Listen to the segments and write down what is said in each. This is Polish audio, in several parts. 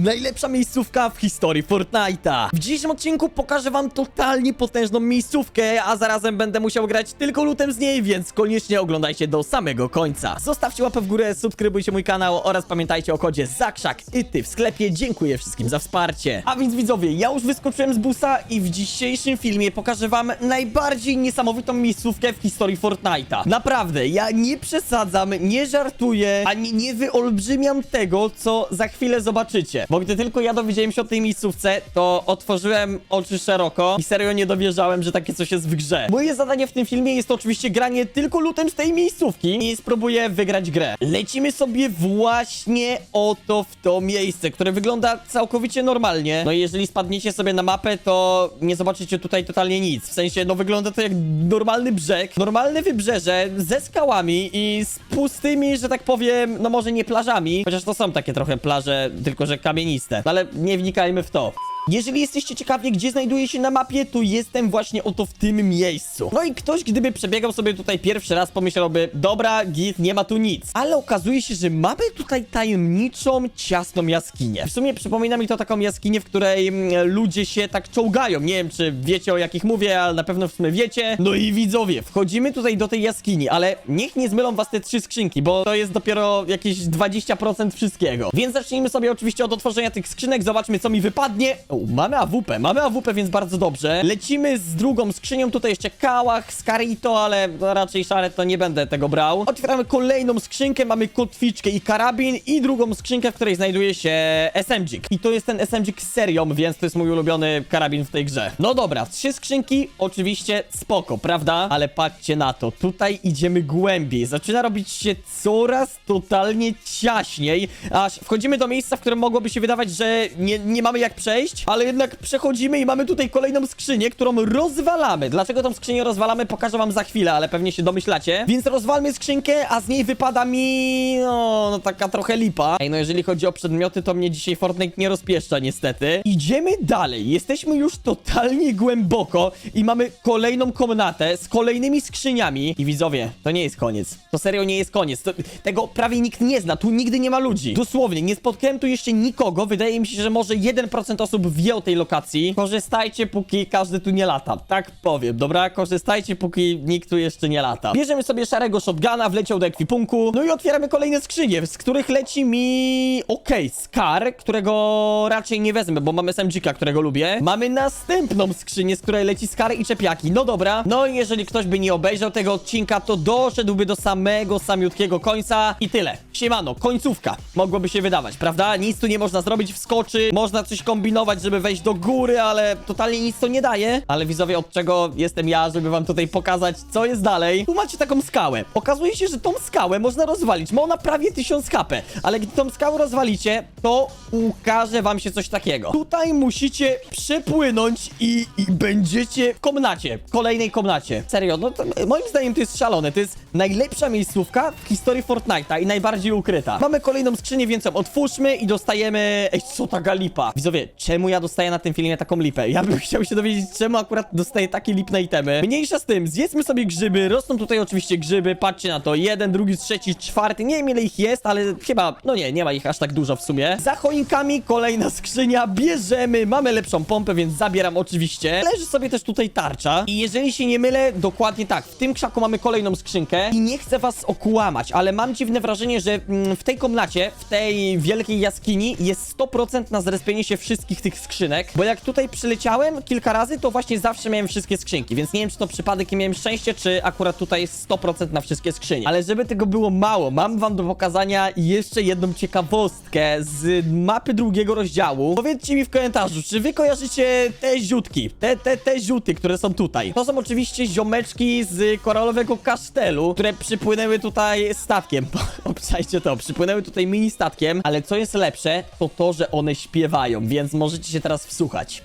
Najlepsza miejscówka w historii Fortnite'a. W dzisiejszym odcinku pokażę wam totalnie potężną miejscówkę, a zarazem będę musiał grać tylko lutem z niej, więc koniecznie oglądajcie do samego końca. Zostawcie łapę w górę, subskrybujcie mój kanał oraz pamiętajcie o kodzie ZAKSZAK i ty w sklepie. Dziękuję wszystkim za wsparcie. A więc widzowie, ja już wyskoczyłem z busa i w dzisiejszym filmie pokażę wam najbardziej niesamowitą miejscówkę w historii Fortnite'a. Naprawdę, ja nie przesadzam, nie żartuję, ani nie wyolbrzymiam tego, co za chwilę zobaczycie. Bo gdy tylko ja dowiedziałem się o tej miejscówce, to otworzyłem oczy szeroko i serio nie dowierzałem, że takie coś jest w grze. Moje zadanie w tym filmie jest oczywiście granie tylko lutem z tej miejscówki i spróbuję wygrać grę. Lecimy sobie właśnie oto w to miejsce, które wygląda całkowicie normalnie. No i jeżeli spadniecie sobie na mapę, to nie zobaczycie tutaj totalnie nic. W sensie, no wygląda to jak normalny brzeg, normalne wybrzeże ze skałami i z pustymi, że tak powiem, no może nie plażami, chociaż to są takie trochę plaże, tylko że kamieniste. Ale nie wnikajmy w to. Jeżeli jesteście ciekawi, gdzie znajduję się na mapie, to jestem właśnie oto w tym miejscu. No i ktoś, gdyby przebiegał sobie tutaj pierwszy raz, pomyślałby, dobra, git, nie ma tu nic. Ale okazuje się, że mamy tutaj tajemniczą, ciasną jaskinię. W sumie przypomina mi to taką jaskinię, w której mm, ludzie się tak czołgają. Nie wiem, czy wiecie o jakich mówię, ale na pewno w sumie wiecie. No i widzowie, wchodzimy tutaj do tej jaskini, ale niech nie zmylą was te trzy skrzynki, bo to jest dopiero jakieś 20% wszystkiego. Więc zacznijmy sobie oczywiście od otworzenia tych skrzynek, zobaczmy co mi wypadnie. O, mamy AWP, mamy AWP, więc bardzo dobrze. Lecimy z drugą skrzynią, tutaj jeszcze kałach, skarito, ale raczej szaret to nie będę tego brał. Otwieramy kolejną skrzynkę, mamy kotwiczkę i karabin i drugą skrzynkę, w której znajduje się SMG. I to jest ten SMG serią, więc to jest mój ulubiony karabin w tej grze. No dobra, trzy skrzynki, oczywiście spoko, prawda? Ale patrzcie na to, tutaj idziemy głębiej. Zaczyna robić się coraz totalnie ciaśniej, aż wchodzimy do miejsca, w którym mogłoby się wydawać, że nie, nie mamy jak przejść, ale jednak przechodzimy i mamy tutaj kolejną skrzynię, którą rozwalamy. Dlaczego tą skrzynię rozwalamy, pokażę wam za chwilę, ale pewnie się domyślacie. Więc rozwalmy skrzynkę, a z niej wypada mi... no, no taka trochę lipa. Ej, no jeżeli chodzi o przedmioty, to mnie dzisiaj Fortnite nie rozpieszcza niestety. Idziemy dalej, jesteśmy już totalnie głęboko i mamy kolejną komnatę z kolejnymi skrzyniami. I widzowie, to nie jest koniec. To serio nie jest koniec. To, tego prawie nikt nie zna, tu nigdy nie ma ludzi. Dosłownie, nie spotkałem tu jeszcze nikogo. Wydaje mi się, że może 1% osób wie o tej lokacji. Korzystajcie, póki każdy tu nie lata. Tak powiem, dobra? Korzystajcie, póki nikt tu jeszcze nie lata. Bierzemy sobie szarego shotguna, wleciał do ekwipunku. No i otwieramy kolejne skrzynie, z których leci mi... Okej, Scar, którego raczej nie wezmę, bo mamy SMG-ka, którego lubię. Mamy następną skrzynię, z której leci Scar i czepiaki. No dobra. No i jeżeli ktoś by nie obejrzał tego odcinka, to doszedłby do samego, samiutkiego końca i tyle. Siemano, końcówka. Mogłoby się wydawać, prawda? Nic tu nie można zrobić, wskoczy, można coś kombinować, żeby wejść do góry, ale totalnie nic to nie daje. Ale widzowie, od czego jestem ja, żeby wam tutaj pokazać, co jest dalej. Tu macie taką skałę. Okazuje się, że tą skałę można rozwalić. Ma ona prawie 1000 HP, ale gdy tą skałę rozwalicie, to ukaże wam się coś takiego. Tutaj musicie przepłynąć i, i będziecie w komnacie, w kolejnej komnacie. Serio, no to, moim zdaniem to jest szalone. To jest najlepsza miejscówka w historii Fortnite'a i najbardziej ukryta. Mamy kolejną skrzynię, więc ją otwórzmy i dostajemy... Ej, co ta galipa? Widzowie, czemu ja dostaję na tym filmie taką lipę? Ja bym chciał się dowiedzieć, czemu akurat dostaję takie lipne itemy. Mniejsza z tym, zjedzmy sobie grzyby, rosną tutaj oczywiście grzyby, patrzcie na to, jeden, drugi, trzeci, czwarty, nie wiem ile ich jest, ale chyba, no nie, nie ma ich aż tak dużo w sumie. Za choinkami kolejna skrzynia, bierzemy, mamy lepszą pompę, więc zabieram oczywiście. Leży sobie też tutaj tarcza. I jeżeli się nie mylę, dokładnie tak, w tym krzaku mamy kolejną skrzynkę. I nie chcę was okłamać, ale mam dziwne wrażenie, że mm, w tej komnacie, w tej wielkiej jaskini jest 100% na zrespienie się wszystkich tych skrzynek, bo jak tutaj przyleciałem kilka razy, to właśnie zawsze miałem wszystkie skrzynki, więc nie wiem, czy to przypadek i miałem szczęście, czy akurat tutaj jest 100% na wszystkie skrzynie. Ale żeby tego było mało, mam wam do pokazania jeszcze jedną ciekawostkę z mapy drugiego rozdziału. Powiedzcie mi w komentarzu, czy wy kojarzycie te ziutki, te, te, te ziuty, które są tutaj. To są oczywiście ziomeczki z koralowego kasztelu, które przypłynęły tutaj statkiem. Obczajcie to, przypłynęły tutaj mini statkiem, ale co jest lepsze, to to, że one śpiewają, więc możecie się teraz wsłuchać.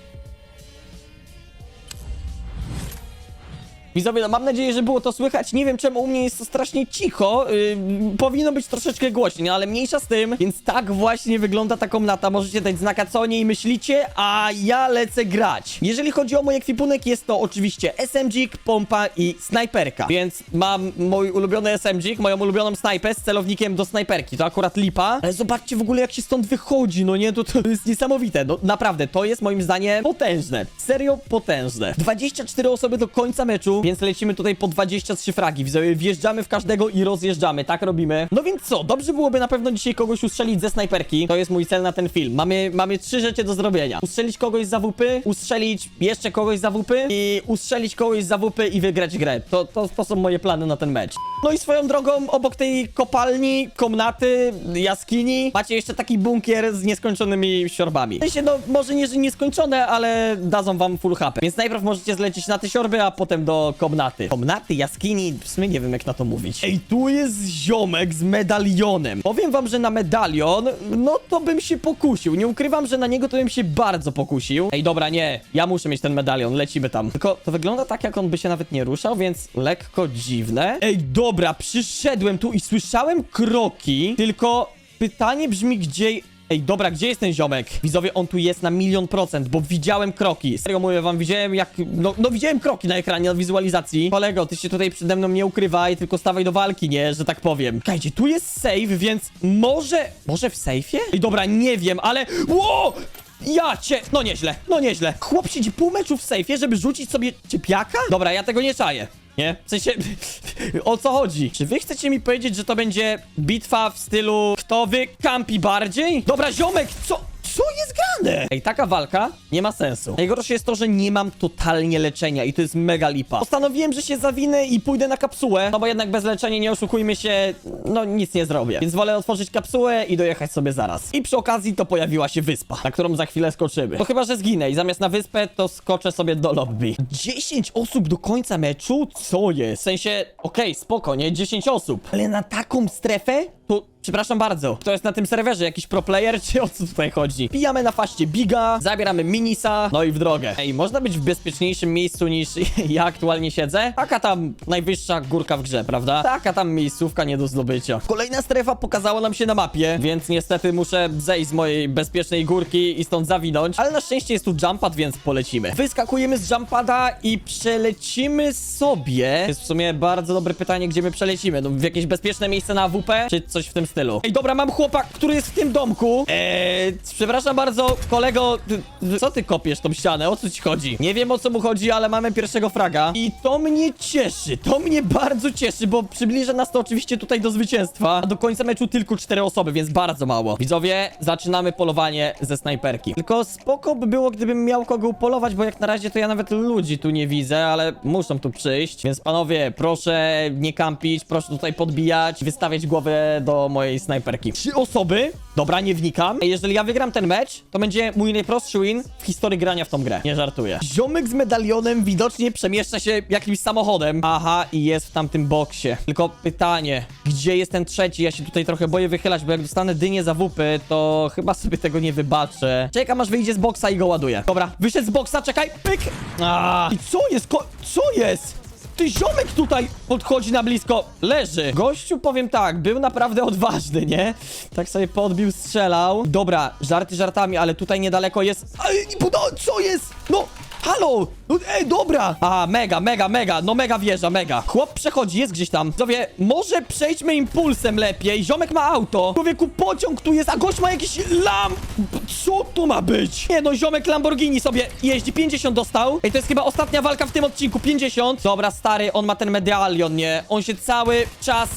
Widzowie, no mam nadzieję, że było to słychać. Nie wiem, czemu u mnie jest to strasznie cicho. Yy, powinno być troszeczkę głośniej, no ale mniejsza z tym. Więc tak właśnie wygląda ta komnata. Możecie dać znaka, co o niej myślicie, a ja lecę grać. Jeżeli chodzi o mój ekwipunek, jest to oczywiście SMG, pompa i snajperka. Więc mam mój ulubiony SMG, moją ulubioną snajpę z celownikiem do snajperki. To akurat lipa. Ale zobaczcie w ogóle, jak się stąd wychodzi. No nie, to, to jest niesamowite. No naprawdę, to jest moim zdaniem potężne. Serio potężne. 24 osoby do końca meczu, więc lecimy tutaj po 23 fragi. Wjeżdżamy w każdego i rozjeżdżamy. Tak robimy. No więc co, dobrze byłoby na pewno dzisiaj kogoś ustrzelić ze snajperki. To jest mój cel na ten film. Mamy, mamy trzy rzeczy do zrobienia. Ustrzelić kogoś za WP, ustrzelić jeszcze kogoś za WP i ustrzelić kogoś za WP i wygrać grę. To, to, to są moje plany na ten mecz. No i swoją drogą, obok tej kopalni, komnaty, jaskini, macie jeszcze taki bunkier z nieskończonymi siorbami. W sensie, no, może nie, że nieskończone, ale dadzą wam full HP. Więc najpierw możecie zlecieć na te siorby, a potem do komnaty. Komnaty, jaskini, w sumie nie wiem jak na to mówić. Ej, tu jest ziomek z medalionem. Powiem wam, że na medalion, no to bym się pokusił. Nie ukrywam, że na niego to bym się bardzo pokusił. Ej, dobra, nie, ja muszę mieć ten medalion, lecimy tam. Tylko to wygląda tak, jak on by się nawet nie ruszał, więc lekko dziwne. Ej, dobra, przyszedłem tu i słyszałem kroki, tylko pytanie brzmi, gdzie... Ej, dobra, gdzie jest ten ziomek? Widzowie, on tu jest na milion procent, bo widziałem kroki. Serio mówię wam, widziałem jak... No, no widziałem kroki na ekranie, na wizualizacji. Kolego, ty się tutaj przede mną nie ukrywaj, tylko stawaj do walki, nie? Że tak powiem. Kajcie, tu jest save, więc może... Może w sejfie? Ej, dobra, nie wiem, ale... Ło! Ja cię... No nieźle, no nieźle. Chłop siedzi pół meczu w sejfie, żeby rzucić sobie ciepiaka? Dobra, ja tego nie czaję. Nie? W sensie, o co chodzi? Czy wy chcecie mi powiedzieć, że to będzie bitwa w stylu kto wy kampi bardziej? Dobra, ziomek, co? Co grane? Ej, taka walka nie ma sensu. Najgorsze jest to, że nie mam totalnie leczenia i to jest mega lipa. Postanowiłem, że się zawinę i pójdę na kapsułę, no bo jednak bez leczenia, nie oszukujmy się, no nic nie zrobię. Więc wolę otworzyć kapsułę i dojechać sobie zaraz. I przy okazji to pojawiła się wyspa, na którą za chwilę skoczymy. To chyba, że zginę i zamiast na wyspę, to skoczę sobie do lobby. 10 osób do końca meczu? Co jest? W sensie, okej, spoko, nie? 10 osób. Ale na taką strefę? To Przepraszam bardzo, to jest na tym serwerze jakiś pro player, czy o co tutaj chodzi? Pijamy na faście Biga, zabieramy Minisa, no i w drogę. Ej, można być w bezpieczniejszym miejscu niż ja aktualnie siedzę? Taka tam najwyższa górka w grze, prawda? Taka tam miejscówka nie do zdobycia. Kolejna strefa pokazała nam się na mapie, więc niestety muszę zejść z mojej bezpiecznej górki i stąd zawinąć, ale na szczęście jest tu jumppad, więc polecimy. Wyskakujemy z jumpada i przelecimy sobie. Jest w sumie bardzo dobre pytanie, gdzie my przelecimy. No w jakieś bezpieczne miejsce na AWP, czy coś w tym stylu. Ej, dobra, mam chłopak, który jest w tym domku. Eee, przepraszam bardzo, kolego, ty, ty, co ty kopiesz tą ścianę? O co ci chodzi? Nie wiem o co mu chodzi, ale mamy pierwszego fraga. I to mnie cieszy, to mnie bardzo cieszy, bo przybliża nas to oczywiście tutaj do zwycięstwa. A do końca meczu tylko cztery osoby, więc bardzo mało. Widzowie, zaczynamy polowanie ze snajperki. Tylko spoko by było, gdybym miał kogo upolować, bo jak na razie to ja nawet ludzi tu nie widzę, ale muszą tu przyjść. Więc panowie, proszę nie kampić, proszę tutaj podbijać, wystawiać głowę do mojej snajperki. Trzy osoby? Dobra, nie wnikam. Jeżeli ja wygram ten mecz, to będzie mój najprostszy win w historii grania w tą grę. Nie żartuję. Ziomek z medalionem widocznie przemieszcza się jakimś samochodem. Aha, i jest w tamtym boksie. Tylko pytanie, gdzie jest ten trzeci? Ja się tutaj trochę boję wychylać, bo jak dostanę dynię za wupy, to chyba sobie tego nie wybaczę. Czekam aż wyjdzie z boksa i go ładuję. Dobra, wyszedł z boksa, czekaj, pyk! A, I co jest? Ko co jest? Ty ziomek tutaj podchodzi na blisko. Leży. Gościu, powiem tak, był naprawdę odważny, nie? Tak sobie podbił, strzelał. Dobra, żarty żartami, ale tutaj niedaleko jest... Ej, no, co jest? No, halo! No, ej, dobra! A, mega, mega, mega, no mega wieża, mega. Chłop przechodzi, jest gdzieś tam. Zowie, może przejdźmy impulsem lepiej. Ziomek ma auto. Człowieku, pociąg tu jest, a gość ma jakiś lam... Co to ma być? Nie no, ziomek Lamborghini sobie jeździ, 50 dostał. Ej, to jest chyba ostatnia walka w tym odcinku, 50. Dobra, stary, on ma ten medalion, nie? On się cały czas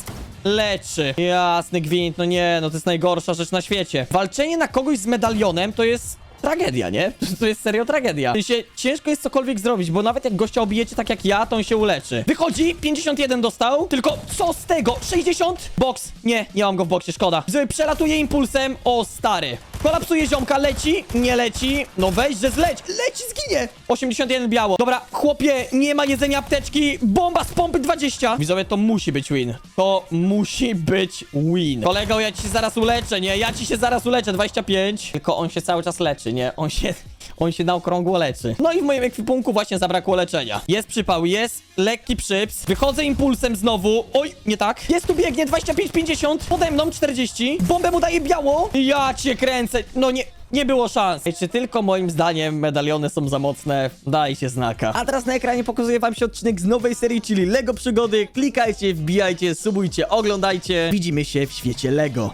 leczy. Jasny gwint, no nie, no to jest najgorsza rzecz na świecie. Walczenie na kogoś z medalionem to jest tragedia, nie? To jest serio tragedia. W sensie, ciężko jest cokolwiek zrobić, bo nawet jak gościa obijecie tak jak ja, to on się uleczy. Wychodzi, 51 dostał, tylko co z tego? 60? Box. Nie, nie mam go w boksie, szkoda. Przelatuje impulsem, o stary. Kolapsuje ziomka, leci, nie leci. No weź, że zleć. Leci, zginie. 81 biało. Dobra, chłopie, nie ma jedzenia apteczki. Bomba z pompy 20. Widzowie, to musi być win. To musi być win. Kolego, ja ci się zaraz uleczę, nie? Ja ci się zaraz uleczę. 25. Tylko on się cały czas leczy, nie? On się... On się na okrągło leczy. No i w moim ekwipunku właśnie zabrakło leczenia. Jest przypał, jest lekki przyps. Wychodzę impulsem znowu. Oj, nie tak. Jest tu biegnie 25-50. Pode mną 40. Bombę mu daje biało. Ja cię kręcę. No nie... Nie było szans. Ej, Czy tylko moim zdaniem medaliony są za mocne? Dajcie znaka. A teraz na ekranie pokazuje wam się odcinek z nowej serii, czyli LEGO Przygody. Klikajcie, wbijajcie, subujcie, oglądajcie. Widzimy się w świecie LEGO.